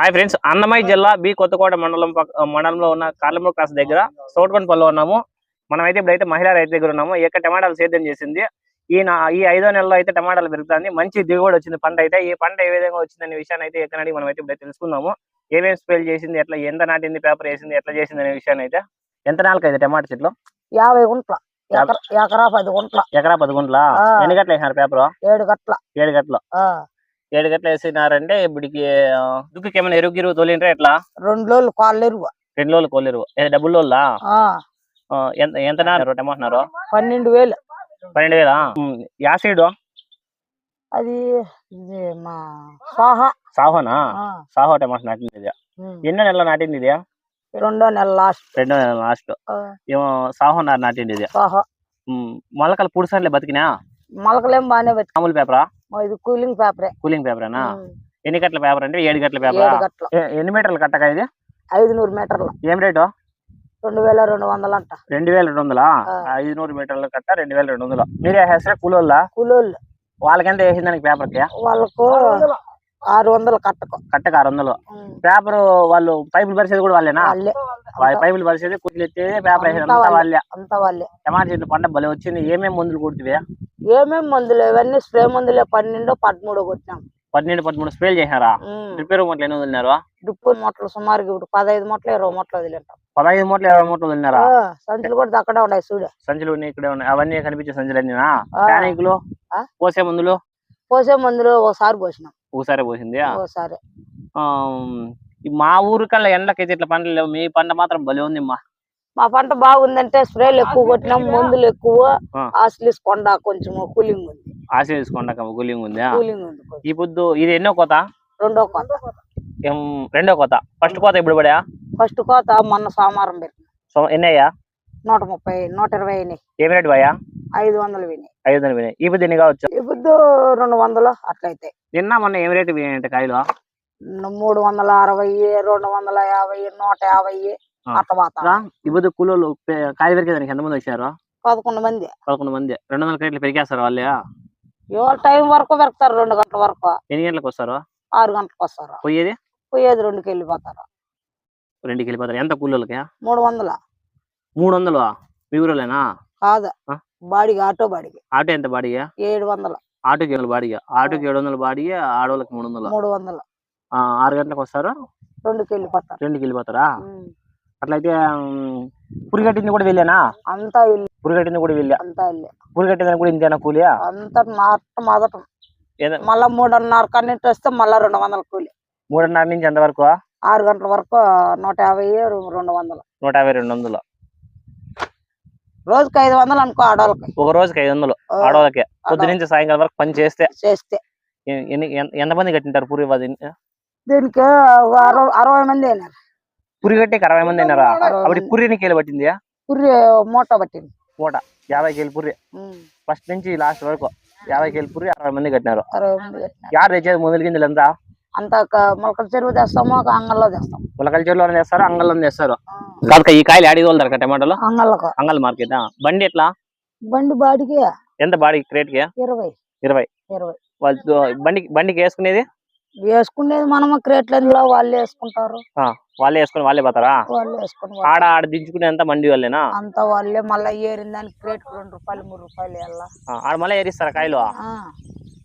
Hi friends Annamayya జిల్లా B Kothakota మండలం మండలంలో ఉన్న కార్లమూరు క్రాస్ దగ్గర సోట్కొండపల్లిలో ఉన్నాము. మనం అయితే ఇప్పుడైతే మహిళా రైతు దగ్గర ఉన్నాము. యొక్క టమాటాలు సేద్యం చేసింది. ఈ నా ఈ ఐదో నెలలో అయితే టమాటాలు పెరుగుతుంది. మంచి దిగుబడి వచ్చింది పంట అయితే. ఈ పంట ఏ విధంగా వచ్చిందనే విషయాన్ని అయితే ఎక్కడ మనం అయితే ఇప్పుడైతే తెలుసుకుందాము. ఏమేమి స్ప్రేలు చేసింది? ఎట్లా ఎంత నాటింది పేపర్ వేసింది ఎట్లా చేసింది అనే విషయాన్ని అయితే. ఎంత నాలుగు అయితే టమాటా చెట్లు? యాభై గుంట్ల. ఎకర- పది గుంట్ల. ఎకరా పది గుంట్ల. ఎన్ని గట్ల వేసినారు పేపర్? ఏడు గట్ల. ఏడు గట్లు. ఏడు గట్లు వేసినారంటే ఇప్పటికి దుక్కికి ఏమైనా ఎరుగు గిరుగు తోలిండ్రా ఎట్లా? రెండు రోజులు కాళ్ళు ఎరువు. రెండు రోజులు కోలేరు డబ్బులు రోజులా? ఎంత ఎంత నారు టమాటన్నారు పన్నెండు వేలు. పన్నెండు వేలా? యాసిడ్ అది మా సోహ. సాహోనా? సాహో టమాటా నాటింది ఇది. ఎన్నో నెలలు నాటింది ఇది? రెండో నెల లాస్ట్. రెండో నెల లాస్ట్. ఏమో సాహో నారు నాటింది ఇది. సోహ. మొలకలు పుడుసార్లే బతికినా? మొలకలేం బాగానే పెట్టి మామూలు పేపరా? ఇది కూలింగ్ పేపరే. కూలింగ్ పేపరేనా? ఎన్ని గట్ల పేపర్ అంటే ఏడు గట్ల పేపరా? ఎన్ని మీటర్లు కట్టక ఇది? ఐదు నూరు మీటర్ల. ఏం రేటు? రెండు వేల రెండు వందలు అంట. రెండు వేల రెండు వందలా. ఐదు నూరు మీటర్లు కట్ట రెండు వేల రెండు వందలు. మీరే వేస్తే కూలోళ్ళా? కూలోళ్ళు. వాళ్ళకి ఎంత వేసింది దానికి పేపర్కి? వాళ్ళకు ఆరు వందలు కట్టకు. కట్టక ఆరు వందలు. పేపర్ వాళ్ళు పైపులు పరిచేది కూడా వాళ్ళేనా? వాళ్ళే. వాళ్ళ పైపులు పరిచేది కుట్లు ఎత్తేది పేపర్ వేసేది అంతా వాళ్ళే. వాళ్ళే. అంతా వాళ్ళే. టమాటా చెట్లు పంట భలే వచ్చింది. ఏమేమి మందులు కొడుతుంది ఏమేం మందులు ఇవన్నీ స్ప్రే మందులే? పన్నెండు పదమూడు కొట్టినాం. పన్నెండు పదమూడు స్ప్రేలు చేసినారా? రిపేర్ మూటలు ఎన్ని వదిలినారు డ్రిప్పు మూటలు సుమారుగా ఇప్పుడు పదహైదు మూటలు ఇరవై మూటలు వదిలింటాం పదహైదు మూటలు ఇరవై మూటలు వదిలినారా? సంచులు కూడా అక్కడే ఉన్నాయి చూడు. సంచులు ఉన్నాయి ఇక్కడే ఉన్నాయి. అవన్నీ కనిపించే సంచులు. టానిక్లు ఆ? పోసే మందులు? పోసే మందులు ఒకసారి పోసినాం ఒకసారి పోసింది ఒకసారి మా ఊరు కల్లా ఎండకైతే ఇట్లా పంటలు లేవు. మీ పంట మాత్రం భలే ఉంది మా మా పంట బాగుందంటే స్ప్రేలు ఎక్కువ కొట్టినాం మందులు ఎక్కువ. ఆ. ఆస్లిస్ కొండ కొంచెం కూలింగ్ ఉంది. ఆశీర్వదించుకోండి కూలింగ్ ఉంది? కూలింగ్ ఉంది. ఈ పొద్దు ఇది ఎన్నో కోత? రెండో కోత. రెండో కోత. ఫస్ట్ కోత ఇప్పుడు పడా ఫస్ట్ కోత మొన్న సోమవారం పెట్టిన. ఎన్నయ్యా? నూట ముప్పై నూట ఇరవై అయినాయి. ఏం రేటు పోయా ఐదు వందలు వినాయి ఐదు వందలు పోయినాయి. ఈ పొద్దు ఎన్ని కావచ్చు? ఇప్పుడు రెండు వందలు అట్లయితే. నిన్న మొన్న ఏం రేటు పోయినాయంటే కాయలు? మూడు వందల అరవై రెండు వందల యాభై నూట యాభై. ఆ. పొద్దు కూలోళ్ళు పె- కాయ పెరిగేదానికి ఎంతమంది వచ్చారు? పదకొండు మంది. పదకొండు మంది. రెండు వందల రేట్లు పెరిగేస్తారు వాళ్ళే. ఇవాళ టైం వరకు పెడతారు రెండు గంటల వరకు. ఎన్ని గంటలకు వస్తారు? ఆరు గంటలకు వస్తారు. పోయేది? పోయేది రెండుకి వెళ్ళిపోతారు. రెండుకి వెళ్ళిపోతారు. ఎంత కూలోళ్ళకి? మూడు వందల. మూడు వందలు? మీ ఊరోలేనా కాదు. ఆ? బాడికి ఆటో బాడికి. ఆటో ఎంత బాడిగా ఏడు వందలు. ఆటోకి ఏడు బాడిగా ఆటోకి ఏడు వందలు బాడిగా ఆడవాళ్ళకి మూడు వందలు. మూడు వందలు. ఆ, ఆరు గంటలకు వస్తారు? రెండుకి వెళ్ళిపోతారు. రెండుకి వెళ్ళిపోతారా. అట్లయితే పురిగట్టింది కూడా వెళ్ళానా? అంతా వెళ్ళి. పురిగట్టింది కూడా వెళ్ళా. అంతా వెళ్ళి. పురిగట్టిందని కూడా ఇంతేనా కూలి? అంతా మాట మొదట. మళ్ళా మూడున్నర కన్నింటి వస్తే మళ్ళా రెండు వందల కూలి. మూడున్నర నుంచి ఎంతవరకు ఆరు గంటల వరకు నూట యాభై రెండు వందలు. నూట యాభై రెండు వందలు. రోజుకి ఐదు వందలు అనుకో ఆడవాళ్ళకి ఒక రోజుకి ఐదు వందలు ఆడవాళ్ళకి పొద్దు నుంచి సాయంకాలం వరకు పని చేస్తే. చేస్తే. ఎన్ని ఎంత- ఎంతమంది కట్టింటారు పూరి దీనికి అరవై మంది అయినారు. పురిగట్టికి అరవై మంది అయినారా? అప్పుడు. పురి ఎన్ని కేలు పట్టింది పుర్రి మూట పట్టింది. పూట యాభై కేలు పురి. ఉమ్. ఫస్ట్ నుంచి లాస్ట్ వరకు యాభై కేలు పురి అరవై మంది కట్టినారు. యారు తెచ్చేది మొదలు గింజలు ఎంత? అంతా మొలకల చెరువు తెస్తాము ఒక అంగల్లో తెస్తాం. ములకల చెరువులో తెస్తారు అంగల్లో తెస్తారు. కాదు ఈ కాయలు ఆడి తోలుతారు టమాటాలు? అంగళ్ళకు. అంగల్ మార్కెట్? బండి ఎట్లా? బండి బాడికి. ఎంత బాడీ రేట్కి ఇరవై. ఇరవై. ఇరవై. వాళ్ళు బండికి బండికి వేసుకునేది? వేసుకునేది మనము క్రేట్లలో వాళ్ళు వేసుకుంటారు. వాళ్ళే వేసుకుని వాళ్ళే పోతారా? వాళ్ళు వేసుకుని ఆడ ఆడ దించుకునే అంతా మండి వాళ్ళేనా? అంతా వాళ్ళే మళ్ళీ ఏరిన దానికి క్రేట్ రెండు రూపాయలు మూడు రూపాయలు వెళ్ళా ఆడ మళ్ళీ ఏరిస్తారా కాయలు?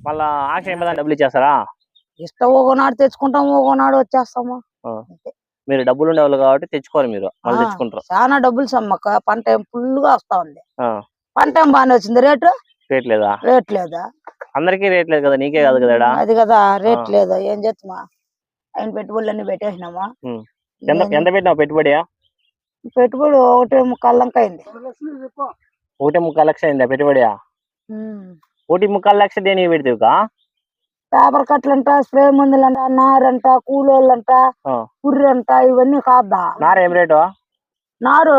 మళ్ళా ఆక్ష అయిపోదా డబ్బులు ఇచ్చేస్తారా? ఇష్టం ఒకనాడు తెచ్చుకుంటాము ఒకనాడు వచ్చేస్తాము. మీరు డబ్బులు ఉండేవాళ్ళు కాబట్టి తెచ్చుకోరు మీరు మళ్ళీ. తెచ్చుకుంటారు. చాలా డబ్బులు సమ్మక్క పంట ఏం ఫుల్గా వస్తా ఉంది. పంట ఏం బాగానే వచ్చింది రేటు? రేట్ లేదా? రేట్ లేదా? అందరికీ రేట్ లేదు కదా నీకే కాదు కదా. అది కదా రేట్. లేదు. ఏం చేస్తామా ఆయన పెట్టుబడులు అన్ని పెట్టేసినామా. ఎంత పెట్టినావు పెట్టుబడి? పెట్టుబడి ఒకటి ముక్కల్లంక అయింది. ఒకటి ముక్కాలు లక్ష అయిందా పెట్టుబడి? ఒకటి ముక్కాలు లక్ష దేనికి పెడితేవుకా పేపర్ కట్లంట స్ప్రే మందులంట నారంట కూలోళ్ళంట ఆ. పుర్రి అంట ఇవన్నీ కాదా నార ఏం రేటు? నారు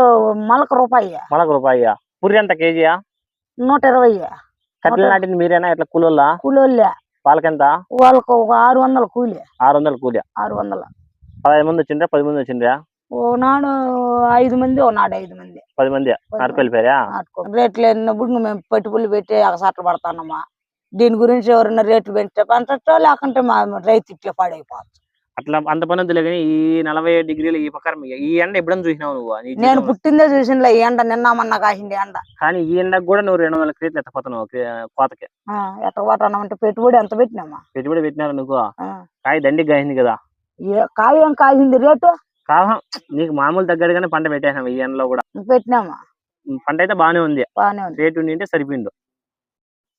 మొలక రూపాయి. మనకు రూపాయి. పురి ఎంత కేజీయా? నూట ఇరవై కట్టెలు నాటింది మీరేనా? ఇట్లా కూలోళ్ళా? కూలోళ్ళే. వాళ్ళకెంత? వాళ్ళకు ఒక ఆరు వందల కూలి. ఆరు వందలు కూలి. ఆరు వందల. పదహైదు మంది వచ్చిండ్రా? పది మంది వచ్చిండ్రా? ఓనాడు ఐదు మంది ఓనాడు ఐదు మంది. పది మంది. నాటుకో రేట్లు లేనప్పుడు మేము పెట్టుబడులు పెట్టి అగసాట్లు పడతానమ్మా. దీని గురించి ఎవరైనా రేట్లు పెంచితే పంచచ్చో లేకుంటే మా రైతు ఇట్లా పాడైపోవచ్చు. అట్లా అంత పని వద్దులే కానీ ఈ నలభై ఏడు డిగ్రీలు ఈ ప్రకారం ఈ ఎండ ఎప్పుడైనా చూసినావు నువ్వు? నేను? పుట్టిందే చూసినలే ఈ ఎండ నిన్న మొన్న కాసింది ఎండ. కానీ ఈ ఎండకు కూడా నువ్వు రెండు వందల క్రీట్లు ఎత్తపోతున్నావు కోతకి. ఆ, ఎట్ట పోతున్నాం అంటే పెట్టుబడి ఎంత పెట్టినామా? పెట్టుబడి పెట్టినారు నువ్వు. కాయ దండికి కాయింది కదా. కాయ ఏం కాసింది రేటు? కావా నీకు మామూలు తగ్గట్టుగానే పంట పెట్టేసినావు ఈ ఎండలో కూడా. పెట్టినామా? పంట అయితే బాగానే ఉంది. రేటు ఉండింటే సరిపోయిండు.